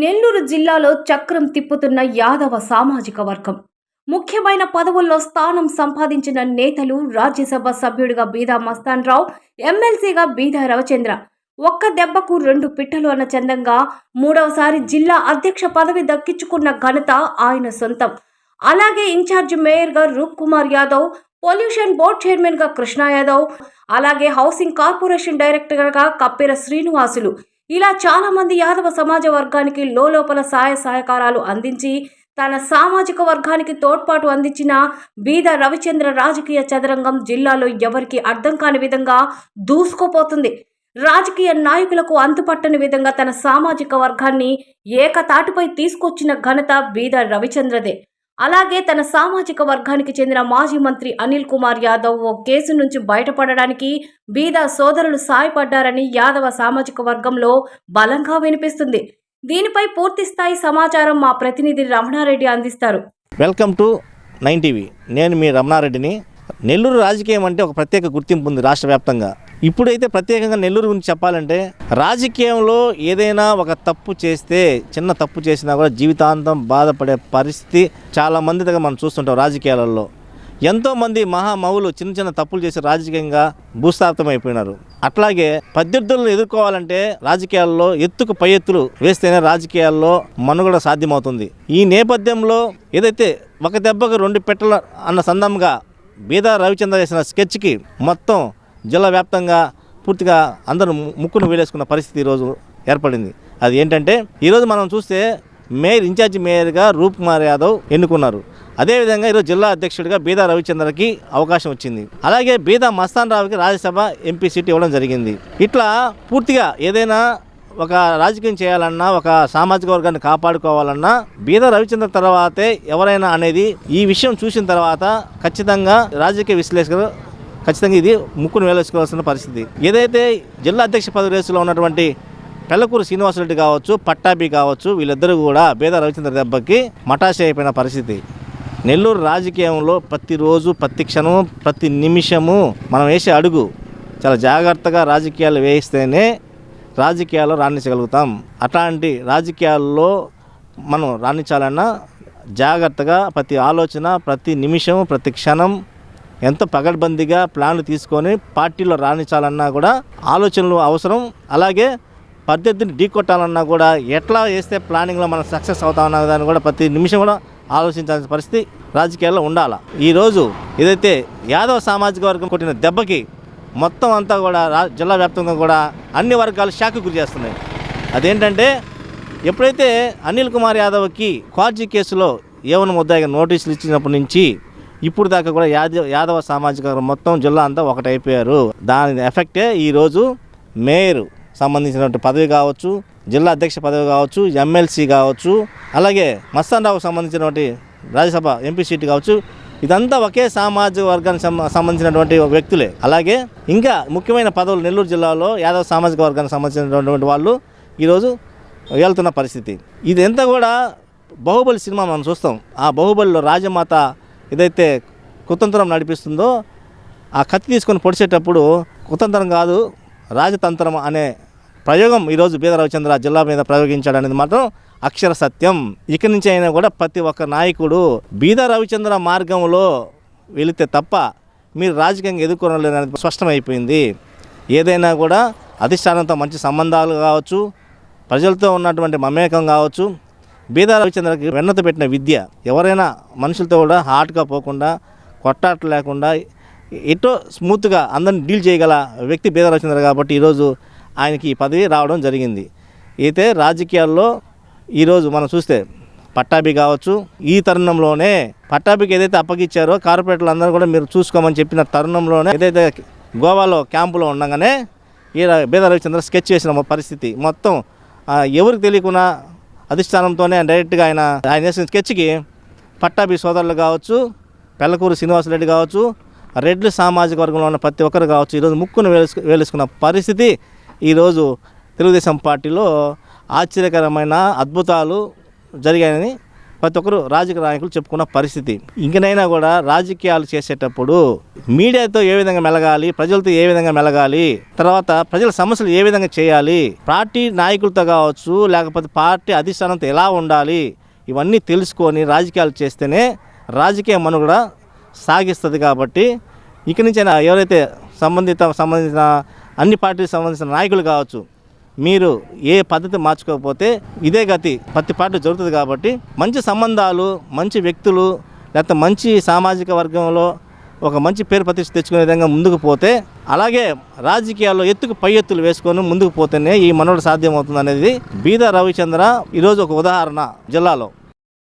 నెల్లూరు జిల్లాలో చక్రం తిప్పుతున్న యాదవ సామాజిక వర్గం. ముఖ్యమైన పదవుల్లో స్థానం సంపాదించిన నేతలు రాజ్యసభ సభ్యుడిగా బీదా మస్తాన్ రావు ఎమ్మెల్సీగా బీదా రవిచంద్ర. ఒక్క దెబ్బకు రెండు పిట్టలు అన్న చందంగా మూడవసారి జిల్లా అధ్యక్ష పదవి దక్కించుకున్న ఘనత ఆయన సొంతం. అలాగే ఇన్ఛార్జ్ మేయర్గా రూప్ కుమార్ యాదవ్ పొల్యూషన్ బోర్డ్ చైర్మన్గా కృష్ణా యాదవ్ అలాగే హౌసింగ్ కార్పొరేషన్ డైరెక్టర్గా కప్పెర శ్రీనివాసులు. ఇలా చాలా మంది యాదవ సమాజ వర్గానికి లోపల సహాయ సహకారాలు అందించి తన సామాజిక వర్గానికి తోడ్పాటు అందించిన బీద రవిచంద్ర రాజకీయ చదరంగం జిల్లాలో ఎవరికి అర్థం కాని విధంగా దూసుకుపోతుంది. రాజకీయ నాయకులకు అంతుపట్టని విధంగా తన సామాజిక వర్గాన్ని ఏకతాటిపై తీసుకొచ్చిన ఘనత బీద రవిచంద్రదే. అలాగే తన సామాజిక వర్గానికి చెందిన మాజీ మంత్రి అనిల్ కుమార్ యాదవ్ ఓ కేసు నుంచి బయటపడడానికి బీద సోదరులు సాయపడ్డారని యాదవ సామాజిక వర్గంలో బలంగా వినిపిస్తుంది. దీనిపై పూర్తి స్థాయి సమాచారం మా ప్రతినిధి రమణారెడ్డి అందిస్తారు. Welcome to nine TV. నేను మీ రమణారెడ్డిని. నెల్లూరు రాజకీయం అంటే ఒక ప్రత్యేక గుర్తింపు ఉంది రాష్ట్ర వ్యాప్తంగా ఇప్పుడైతే ప్రత్యేకంగా నెల్లూరు గురించి చెప్పాలంటే రాజకీయంలో ఏదైనా ఒక తప్పు చేస్తే చిన్న తప్పు చేసినా కూడా జీవితాంతం బాధపడే పరిస్థితి చాలా మంది దగ్గర మనం చూస్తుంటాం రాజకీయాలలో. ఎంతోమంది మహామౌలు చిన్న చిన్న తప్పులు చేసి రాజకీయంగా భూస్థాపితం అయిపోయినారు. అట్లాగే ప్రత్యర్థులను ఎదుర్కోవాలంటే రాజకీయాల్లో ఎత్తుకు పై ఎత్తులు వేస్తేనే రాజకీయాల్లో మనుగడ సాధ్యమవుతుంది. ఈ నేపథ్యంలో ఏదైతే ఒక దెబ్బకు రెండు పెట్టల అన్న సందంగా బీదా రవిచంద్ర చేసిన స్కెచ్కి మొత్తం జిల్లా వ్యాప్తంగా పూర్తిగా అందరూ ముక్కును వేలేసుకున్న పరిస్థితి ఈరోజు ఏర్పడింది. అది ఏంటంటే ఈరోజు మనం చూస్తే మేయర్ ఇన్ఛార్జి మేయర్గా రూప్ కుమార్ యాదవ్ ఎన్నుకున్నారు. అదేవిధంగా ఈరోజు జిల్లా అధ్యక్షుడిగా బీదా రవిచంద్రకి అవకాశం వచ్చింది. అలాగే బీదా మస్తాన్ రావుకి రాజ్యసభ ఎంపీ సీట్ ఇవ్వడం జరిగింది. ఇట్లా పూర్తిగా ఏదైనా ఒక రాజకీయం చేయాలన్నా ఒక సామాజిక వర్గాన్ని కాపాడుకోవాలన్నా బీద రవిచంద్ర తర్వాతే ఎవరైనా అనేది ఈ విషయం చూసిన తర్వాత ఖచ్చితంగా రాజకీయ విశ్లేషకులు ఖచ్చితంగా ఇది ముక్కును వేలేసుకోవాల్సిన పరిస్థితి. ఏదైతే జిల్లా అధ్యక్ష పదవి రేసులో ఉన్నటువంటి పెళ్ళకూరు శ్రీనివాసరెడ్డి కావచ్చు పట్టాభి కావచ్చు వీళ్ళిద్దరూ కూడా బేద రవిచంద్ర దెబ్బకి మటాషి అయిపోయిన పరిస్థితి. నెల్లూరు రాజకీయంలో ప్రతిరోజు ప్రతి క్షణము ప్రతి నిమిషము మనం వేసే అడుగు చాలా జాగ్రత్తగా రాజకీయాలు వేయిస్తేనే రాజకీయాల్లో రాణించగలుగుతాం. అట్లాంటి రాజకీయాల్లో మనం రాణించాలన్నా జాగ్రత్తగా ప్రతి ఆలోచన ప్రతి నిమిషం ప్రతి క్షణం ఎంతో పగడ్బందీగా ప్లాన్లు తీసుకొని పార్టీలో రాణించాలన్నా కూడా ఆలోచనలు అవసరం. అలాగే పద్ధతిని ఢీకొట్టాలన్నా కూడా ఎట్లా వేస్తే ప్లానింగ్లో మనం సక్సెస్ అవుతామన్న దాన్ని కూడా ప్రతి నిమిషం కూడా ఆలోచించాల్సిన పరిస్థితి రాజకీయాల్లో ఉండాలి. ఈరోజు ఏదైతే యాదవ సామాజిక వర్గం కొట్టిన దెబ్బకి మొత్తం అంతా కూడా రా జిల్లా వ్యాప్తంగా కూడా అన్ని వర్గాలు షాక్ గురి చేస్తున్నాయి. అదేంటంటే ఎప్పుడైతే అనిల్ కుమార్ యాదవ్కి క్వార్జీ కేసులో ఏమైనా ముద్దాయిగా నోటీసులు ఇచ్చినప్పటి నుంచి ఇప్పుడు దాకా కూడా యాదవ యాదవ సామాజిక వర్గం మొత్తం జిల్లా అంతా ఒకటైపోయారు. దాని ఎఫెక్టే ఈరోజు మేయర్ సంబంధించినటువంటి పదవి కావచ్చు జిల్లా అధ్యక్ష పదవి కావచ్చు ఎమ్మెల్సీ కావచ్చు అలాగే మస్తాన్ రావుకు సంబంధించినటువంటి రాజ్యసభ ఎంపీ సీట్ కావచ్చు ఇదంతా ఒకే సామాజిక వర్గానికి సంబంధించినటువంటి వ్యక్తులే. అలాగే ఇంకా ముఖ్యమైన పదవులు నెల్లూరు జిల్లాలో యాదవ సామాజిక వర్గానికి సంబంధించినటువంటి వాళ్ళు ఈరోజు వెళ్తున్న పరిస్థితి. ఇదంతా కూడా బాహుబలి సినిమా మనం చూస్తాం. ఆ బాహుబలిలో రాజమాత ఏదైతే కుతంత్రం నడిపిస్తుందో ఆ కత్తి తీసుకొని పొడిచేటప్పుడు కుతంత్రం కాదు రాజతంత్రం అనే ప్రయోగం ఈరోజు బీద రవిచంద్ర జిల్లా మీద ప్రయోగించాడు అనేది మాత్రం అక్షర సత్యం. ఇక నుంచి అయినా కూడా ప్రతి ఒక్క నాయకుడు బీద రవిచంద్ర మార్గంలో వెళితే తప్ప మీరు రాజకీయంగా ఎదుర్కొనలేరు అనేది స్పష్టమైపోయింది. ఏదైనా కూడా అధిష్టానంతో మంచి సంబంధాలు కావచ్చు ప్రజలతో ఉన్నటువంటి మమేకం కావచ్చు బీదా రవిచంద్రకి వెన్నత పెట్టిన విద్య ఎవరైనా మనుషులతో కూడా హార్ట్గా పోకుండా కొట్టాట లేకుండా ఎటో స్మూత్గా అందరిని డీల్ చేయగల వ్యక్తి బీదా రవిచంద్ర కాబట్టి ఈరోజు ఆయనకి ఈ పదవి రావడం జరిగింది. అయితే రాజకీయాల్లో ఈరోజు మనం చూస్తే పట్టాభి కావచ్చు ఈ తరుణంలోనే పట్టాభికి ఏదైతే అప్పగిచ్చారో కార్పొరేటర్లు అందరూ కూడా మీరు చూసుకోమని చెప్పిన తరుణంలోనే ఏదైతే గోవాలో క్యాంపులో ఉండగానే ఈ బీద రవిచంద్ర స్కెచ్ చేసిన పరిస్థితి. మొత్తం ఎవరికి తెలియకుండా అధిష్టానంతోనే డైరెక్ట్గా ఆయన ఆయన చేసిన స్కెచ్కి పట్టాభి సోదరులు కావచ్చు పెళ్ళకూరు శ్రీనివాసరెడ్డి కావచ్చు రెడ్లు సామాజిక వర్గంలో ఉన్న ప్రతి ఒక్కరు కావచ్చు ఈరోజు ముక్కును వేలుసు వేలుసుకున్న పరిస్థితి ఈరోజు తెలుగుదేశం పార్టీలో ఆశ్చర్యకరమైన అద్భుతాలు జరిగాయని ప్రతి ఒక్కరు రాజకీయ నాయకులు చెప్పుకున్న పరిస్థితి. ఇంకనైనా కూడా రాజకీయాలు చేసేటప్పుడు మీడియాతో ఏ విధంగా మెలగాలి ప్రజలతో ఏ విధంగా మెలగాలి తర్వాత ప్రజల సమస్యలు ఏ విధంగా చేయాలి పార్టీ నాయకులతో కావచ్చు లేకపోతే పార్టీ అధిష్టానంతో ఎలా ఉండాలి ఇవన్నీ తెలుసుకొని రాజకీయాలు చేస్తేనే రాజకీయ మనుగడ సాగిస్తుంది కాబట్టి ఇక నుంచి ఎవరైతే సంబంధిత సంబంధించిన అన్ని పార్టీలకు సంబంధించిన నాయకులు కావచ్చు మీరు ఏ పద్ధతి మార్చుకోకపోతే ఇదే గతి ప్రతి పార్టీ జరుగుతుంది కాబట్టి మంచి సంబంధాలు మంచి వ్యక్తులు లేకపోతే మంచి సామాజిక వర్గంలో ఒక మంచి పేరు ప్రతిష్ట తెచ్చుకునే విధంగా ముందుకు పోతే అలాగే రాజకీయాల్లో ఎత్తుకు పై ఎత్తులు వేసుకొని ముందుకు పోతేనే ఈ మనోడు సాధ్యమవుతుంది అనేది బీద రవిచంద్ర ఈరోజు ఒక ఉదాహరణ జిల్లాలో.